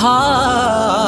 হা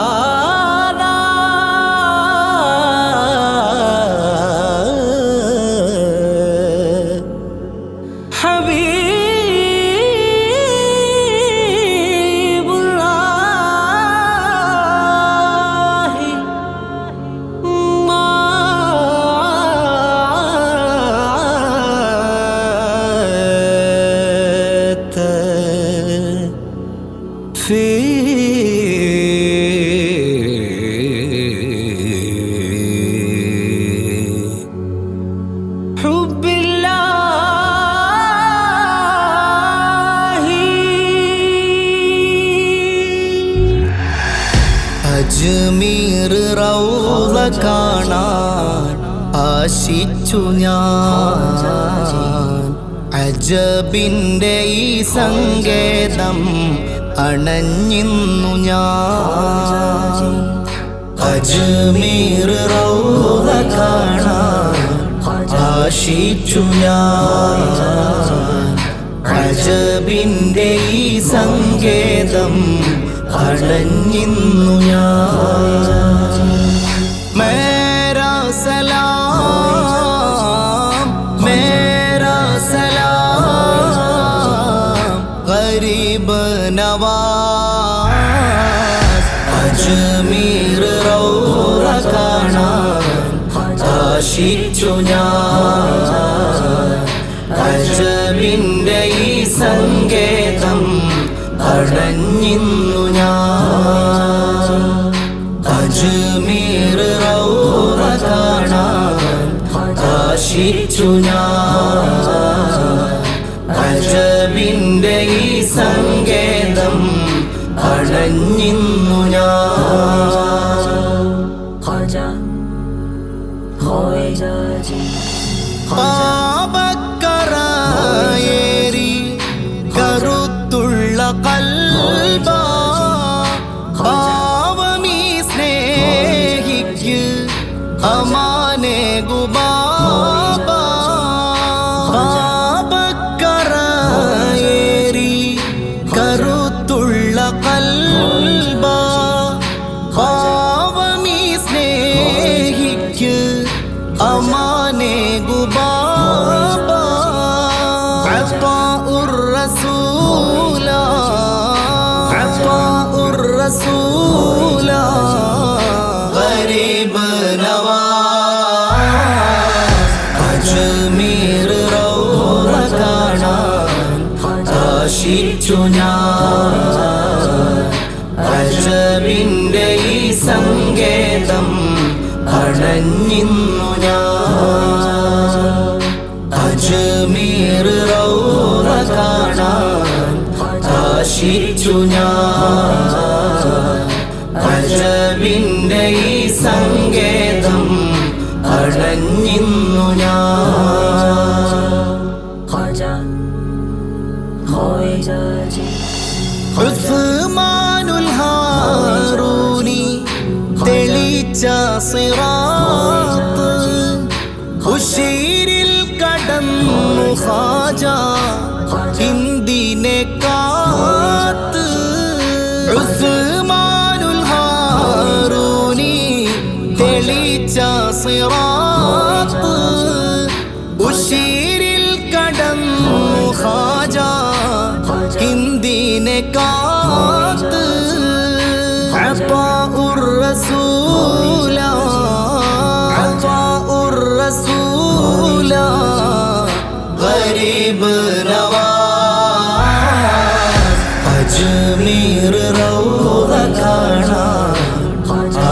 അജ്മീർ റൗള കാണാൻ ആശിച്ചു ഞാൻ. അജബിന്റെ ഈ സങ്കേതം അണഞ്ഞിന്നു ഞാൻ. അജ്മീർ റൗദ കാണാൻ ആശിച്ചു ഞാൻ. അജബിന്റെ ഈ സങ്കേതം അണഞ്ഞിന്നു ഞാൻ. നവാസ് അജ്മീർ റൗറ കാണാൻ ആശിച്ചു ഞാൻ. അജബിന്റെ ഈ സങ്കേതം അടഞ്ഞിന്നു ഞാൻ. അജ്മീർ റൗറ കാണാൻ ആശിച്ചു ഞാൻ. അജബിന്റെ ഈ സങ്കേതം ഖോയജി പാപക്കറായേറി കറുത്തുള്ള കൽബ പാവമീ സ്നേഹിക്ക് അമാനെ ഗുബാബ قلبا خواب مثله که أمان گبابا عطاء الرسول عطاء الرسول غریب نواز اجمیر رو رکانا تاشی چنا അടഞ്ഞിന്നു ഞാൻ. അജ്മീർ റൗള കാണാൻ ആശിച്ചു ഞാൻ. അജബിന്റെ ഈ സങ്കേതം അടഞ്ഞിന്നു ഞാൻ. ഉസ്മാനുൽ ഹാറൂനി തെളിച്ച സിറാത്ത് രാജ ഇന്ദിനെ കാത്ത്. ഉസ്മാനുൽ ഹാറൂനി തെളിച്ച സിറാത്ത്. ഉഷീരിൽ കടന്നു ഹാജ ഇന്ദിനെ കാത്ത്. അപ്പാ ഉർ റസൂല അപ്പാ ഉർ റസൂല. गरीब नवाज अजमीर रौद കാണാ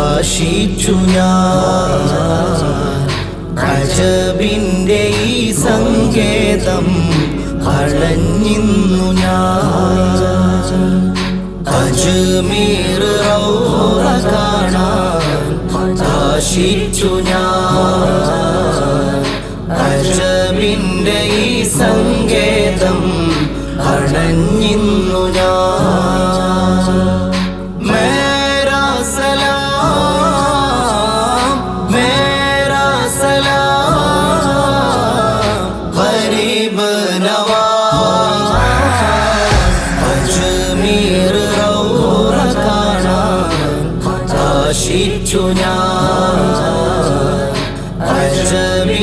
ആശിച്ചു ഞാൻ അജബിന്റെ ഈ സങ്കേതം അഴഞ്ഞിന്നു ഞാൻ. അജ്മീർ റൗറ കാണാൻ ആശിച്ചു ഞാൻ. അജബിന്റെ ഈ സങ്കേതം അടഞ്ഞിന്നു ഞാൻ. മേരാ സലാം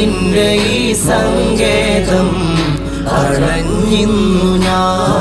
അജമിന്റെ ഈ സങ്കേതം അണഞ്ഞിന്നു ഞാൻ.